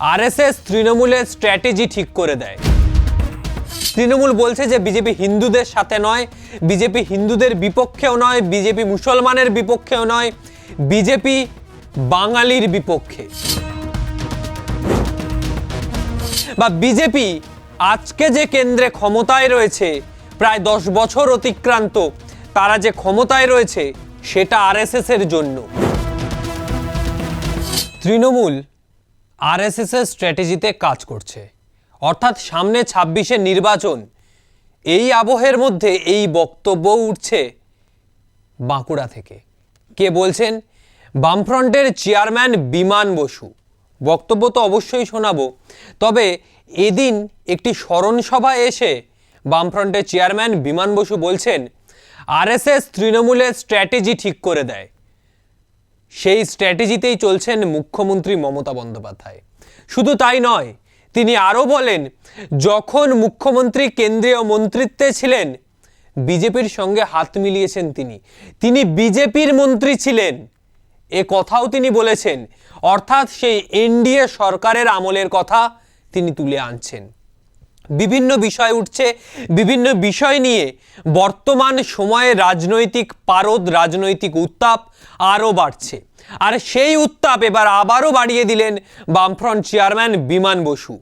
RSS তৃণমূলের strategy ঠিক করে দেয়। তৃণমূল বলছে যে বিজেপি হিন্দুদের সাথে নয়, বিজেপি হিন্দুদের বিপক্ষেও নয়, বিজেপি মুসলমানের বিপক্ষেও নয়, বিজেপি বাঙালির বিপক্ষে। বা বিজেপি আজকে যে কেন্দ্রে ক্ষমতায় রয়েছে, প্রায় দশ বছর অতিক্রান্ত, তারা যে ক্ষমতায় রয়েছে, সেটা আরএসএস এর জন্য। তৃণমূল আরএসএস এর স্ট্র্যাটেজিতে কাজ করছে। অর্থাৎ সামনে ছাব্বিশে নির্বাচন, এই আবহের মধ্যে এই বক্তব্য উঠছে বাঁকুড়া থেকে। কে বলছেন? বামফ্রন্টের চেয়ারম্যান বিমান বসু। বক্তব্য তো অবশ্যই শোনাব। তবে এদিন একটি স্মরণ সভায় এসে বামফ্রন্টের চেয়ারম্যান বিমান বসু বলছেন, আরএসএস তৃণমূলের স্ট্র্যাটেজি ঠিক করে দেয়। সেই স্ট্র্যাটেজিতেই চলছেন মুখ্যমন্ত্রী মমতা বন্দ্যোপাধ্যায়। শুধু তাই নয়, তিনি আরও বলেন, যখন মুখ্যমন্ত্রী কেন্দ্রীয় মন্ত্রিত্বে ছিলেন, বিজেপির সঙ্গে হাত মিলিয়েছেন তিনি। তিনি বিজেপির মন্ত্রী ছিলেন। এ কথাও তিনি বলেছেন। অর্থাৎ সেই এনডিএ সরকারের আমলের কথা তিনি তুলে আনছেন। বিভিন্ন বিষয় উঠছে, বিভিন্ন বিষয় নিয়ে বর্তমান সময়ে রাজনৈতিক পারদ, রাজনৈতিক উত্তাপ আরও বাড়ছে। আর সেই উত্তাপ এবার আবারও বাড়িয়ে দিলেন বামফ্রন্ট চেয়ারম্যান বিমান বসু।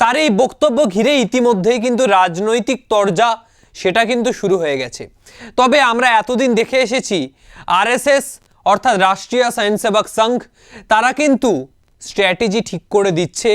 তার এই বক্তব্য ঘিরে ইতিমধ্যেই কিন্তু রাজনৈতিক তরজা সেটা কিন্তু শুরু হয়ে গেছে। তবে আমরা এতদিন দেখে এসেছি, আরএসএস অর্থাৎ রাষ্ট্রীয় স্বয়ংসেবক সংঘ, তারা কিন্তু স্ট্র্যাটেজি ঠিক করে দিচ্ছে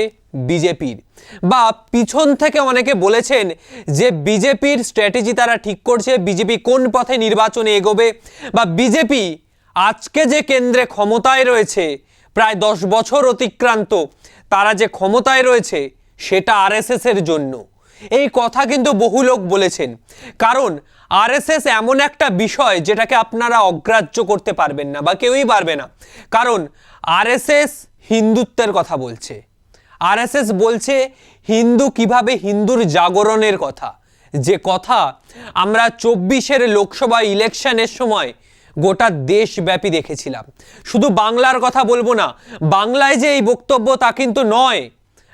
বিজেপির। বা পিছন থেকে অনেকে বলেছেন যে বিজেপির স্ট্র্যাটেজি তারা ঠিক করছে, বিজেপি কোন পথে নির্বাচনে এগোবে বা বিজেপি আজকে যে কেন্দ্রে ক্ষমতায় রয়েছে, প্রায় দশ বছর অতিক্রান্ত, তারা যে ক্ষমতায় রয়েছে সেটা আরএসএস এর জন্য। এই কথা কিন্তু বহু লোক বলেছেন। কারণ আরএসএস এমন একটা বিষয় যেটাকে আপনারা অগ্রাহ্য করতে পারবেন না বা কেউই পারবে না। কারণ আরএসএস হিন্দুত্বের কথা বলছে। আরএসএস বলছে হিন্দু কীভাবে হিন্দুর জাগরণের কথা? যে কথা আমরা চব্বিশের লোকসভা ইলেকশনের সময় গোটা দেশব্যাপী দেখেছিলাম। শুধু বাংলার কথা বলব না, বাংলায় যে এই বক্তব্য তা কিন্তু নয়।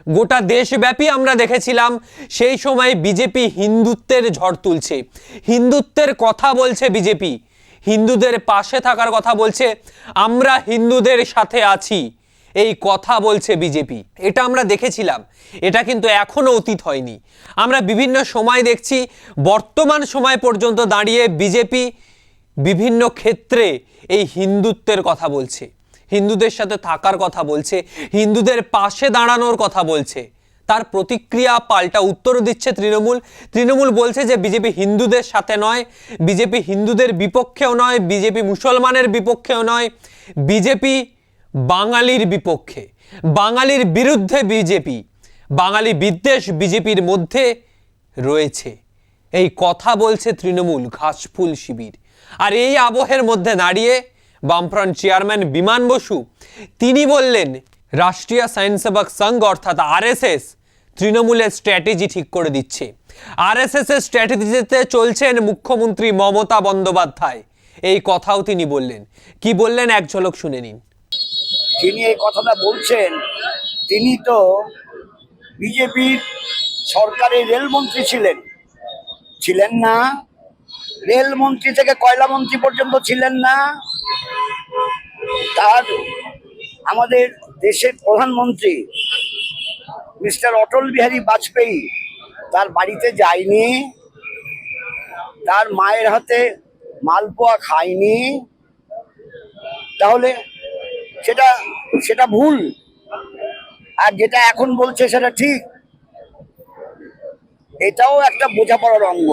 গোটা দেশব্যাপী আমরা দেখেছিলাম, সেই সময় বিজেপি হিন্দুত্বের ঝড় তুলছে। হিন্দুত্বের কথা বলছে বিজেপি। হিন্দুদের পাশে থাকার কথা বলছে, আমরা হিন্দুদের সাথে আছি। এই কথা বলছে বিজেপি। এটা আমরা দেখেছিলাম। এটা কিন্তু এখনও অতীত হয়নি। আমরা বিভিন্ন সময় দেখছি, বর্তমান সময় পর্যন্ত দাঁড়িয়ে বিজেপি বিভিন্ন ক্ষেত্রে এই হিন্দুত্বের কথা বলছে। হিন্দুদের সাথে থাকার কথা বলছে, হিন্দুদের পাশে দাঁড়ানোর কথা বলছে। তার প্রতিক্রিয়া পাল্টা উত্তর দিচ্ছে তৃণমূল। তৃণমূল বলছে যে বিজেপি হিন্দুদের সাথে নয়, বিজেপি হিন্দুদের বিপক্ষেও নয়, বিজেপি মুসলমানের বিপক্ষেও নয়, বিজেপি বাঙালির বিপক্ষে, বাঙালির বিরুদ্ধে বিজেপি, বাঙালি বিদ্বেষ বিজেপির মধ্যে রয়েছে। এই কথা বলছে তৃণমূল ঘাসফুল শিবির। আর এই আবহের মধ্যে দাঁড়িয়ে বামফ্রন্ট চেয়ারম্যান বিমান বসু, তিনি বললেন, রাষ্ট্রীয় স্বয়ংসেবক সংঘ অর্থাৎ আরএসএস তৃণমূলের স্ট্র্যাটেজি ঠিক করে দিচ্ছে। আরএসএস এর স্ট্র্যাটেজিতে চলছেন মুখ্যমন্ত্রী মমতা বন্দ্যোপাধ্যায়। এই কথাও তিনি বললেন। কি বললেন? এক ঝলক শুনে নিন। যিনি এই কথাটা বলছেন, তিনি তো বিজেপির সরকারের রেলমন্ত্রী ছিলেন। ছিলেন না। রেলমন্ত্রী থেকে কয়লা মন্ত্রী পর্যন্ত ছিলেন না। তার আমাদের দেশের প্রধানমন্ত্রী, মিস্টার অটল বিহারী বাজপেয়ী, তার বাড়িতে যায়নি। তার মায়ের হাতে মালপোয়া খায়নি। তাহলে সেটা সেটা ভুল। আর যেটা এখন বলছে সেটা ঠিক। এটাও একটা বোঝাপড়ার অঙ্গ।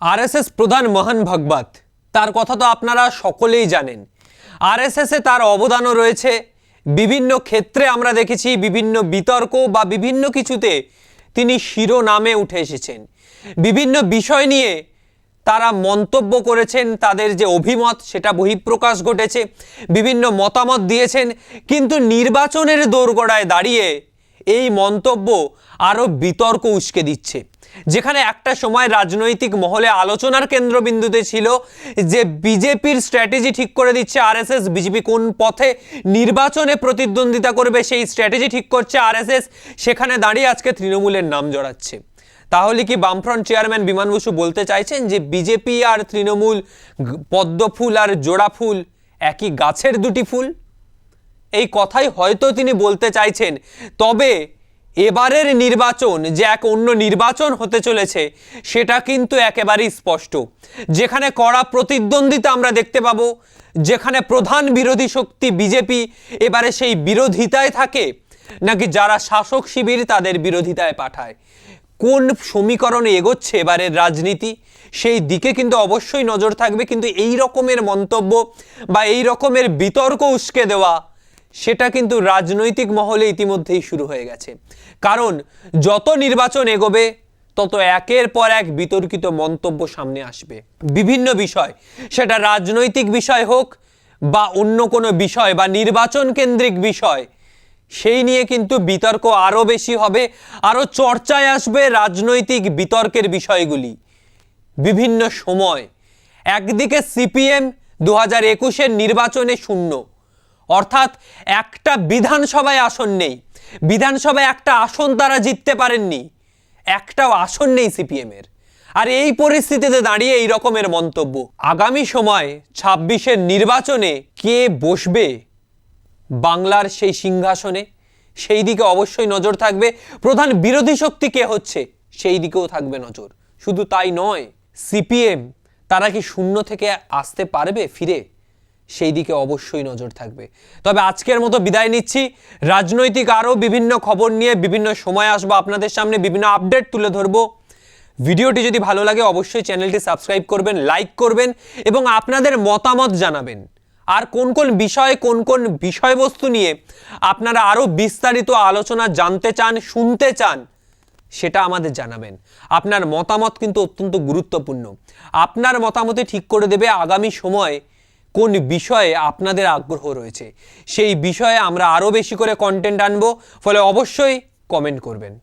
আরএসএস প্রধান মহান ভগবত, তার কথা তো আপনারা সকলেই জানেন। আরএসএসে তার অবদানও রয়েছে। বিভিন্ন ক্ষেত্রে আমরা দেখেছি বিভিন্ন বিতর্ক বা বিভিন্ন কিছুতে তিনি শিরোনামে উঠে এসেছেন। বিভিন্ন বিষয় নিয়ে তারা মন্তব্য করেছেন, তাদের যে অভিমত সেটা বহিঃপ্রকাশ ঘটেছে, বিভিন্ন মতামত দিয়েছেন, কিন্তু নির্বাচনের দোরগোড়ায় দাঁড়িয়ে এই মন্তব্য আরও বিতর্ক উস্কে দিচ্ছে। যেখানে একটা সময় রাজনৈতিক মহলে আলোচনার কেন্দ্রবিন্দুতে ছিল যে বিজেপির স্ট্র্যাটেজি ঠিক করে দিচ্ছে আরএসএস, বিজেপি কোন পথে নির্বাচনে প্রতিদ্বন্দ্বিতা করবে সেই স্ট্র্যাটেজি ঠিক করছে আরএসএস, সেখানে দাঁড়িয়ে আজকে তৃণমূলের নাম জড়াচ্ছে। তাহলে কি বামফ্রন্ট চেয়ারম্যান বিমান বসু বলতে চাইছেন যে বিজেপি আর তৃণমূল গ- পদ্ম ফুল আর জোড়া ফুল একই গাছের দুটি ফুল? এই কথাই হয়তো তিনি বলতে চাইছেন। তবে এবারের নির্বাচন যে এক অন্য নির্বাচন হতে চলেছে, সেটা কিন্তু একেবারেই স্পষ্ট। যেখানে কড়া প্রতিদ্বন্দ্বিতা আমরা দেখতে পাবো, যেখানে প্রধান বিরোধী শক্তি বিজেপি এবারে সেই বিরোধিতায় থাকে, নাকি যারা শাসক শিবির তাদের বিরোধিতায় পাঠায়? কোন সমীকরণে এগোচ্ছে এবারের রাজনীতি? সেই দিকে কিন্তু অবশ্যই নজর থাকবে, কিন্তু এই রকমের মন্তব্য বা এই রকমের বিতর্ক উস্কে দেওয়া, সেটা কিন্তু রাজনৈতিক মহলে ইতিমধ্যেই শুরু হয়ে গেছে। কারণ যত নির্বাচন এগোবে, তত একের পর এক বিতর্কিত মন্তব্য সামনে আসবে। বিভিন্ন বিষয়, সেটা রাজনৈতিক বিষয় হোক বা অন্য কোনো বিষয় বা নির্বাচন কেন্দ্রিক বিষয় সেই নিয়ে কিন্তু বিতর্ক আরও বেশি হবে আরও চর্চায় আসবে রাজনৈতিক বিতর্কের বিষয়গুলি। বিভিন্ন সময়, একদিকে সিপিএম দু হাজার একুশের নির্বাচনে শূন্য, অর্থাৎ একটা বিধানসভায় আসন নেই। বিধানসভায় একটা আসন তারা জিততে পারেননি, একটাও আসন নেই সিপিএমের। আর এই পরিস্থিতিতে দাঁড়িয়ে এই রকমের মন্তব্য। আগামী সময় ছাব্বিশের নির্বাচনে কে বসবে বাংলার সেই সিংহাসনে, সেই দিকে অবশ্যই নজর থাকবে। প্রধান বিরোধী শক্তি কে হচ্ছে? সেই দিকেও থাকবে নজর। শুধু তাই নয়, সিপিএম, তারা কি শূন্য থেকে আসতে পারবে ফিরে? সেই দিকে অবশ্যই নজর থাকবে। তবে আজকের মতো বিদায় নিচ্ছি। রাজনৈতিক আরও বিভিন্ন খবর নিয়ে বিভিন্ন সময় আসব আপনাদের সামনে, বিভিন্ন আপডেট তুলে ধরবো। ভিডিওটি যদি ভালো লাগে, অবশ্যই চ্যানেলটি সাবস্ক্রাইব করবেন, লাইক করবেন এবং আপনাদের মতামত জানাবেন। আর কোন কোন বিষয়ে, কোন কোন বিষয়বস্তু নিয়ে আপনারা আরও বিস্তারিত আলোচনা জানতে চান, শুনতে চান, সেটা আমাদের জানাবেন। আপনার মতামত কিন্তু অত্যন্ত গুরুত্বপূর্ণ। আপনার মতামতে ঠিক করে দেবে আগামী সময়ে কোন বিষয়ে আপনাদের আগ্রহ রয়েছে। সেই বিষয়ে আমরা আরও বেশি করে কন্টেন্ট আনব, ফলে অবশ্যই কমেন্ট করবেন।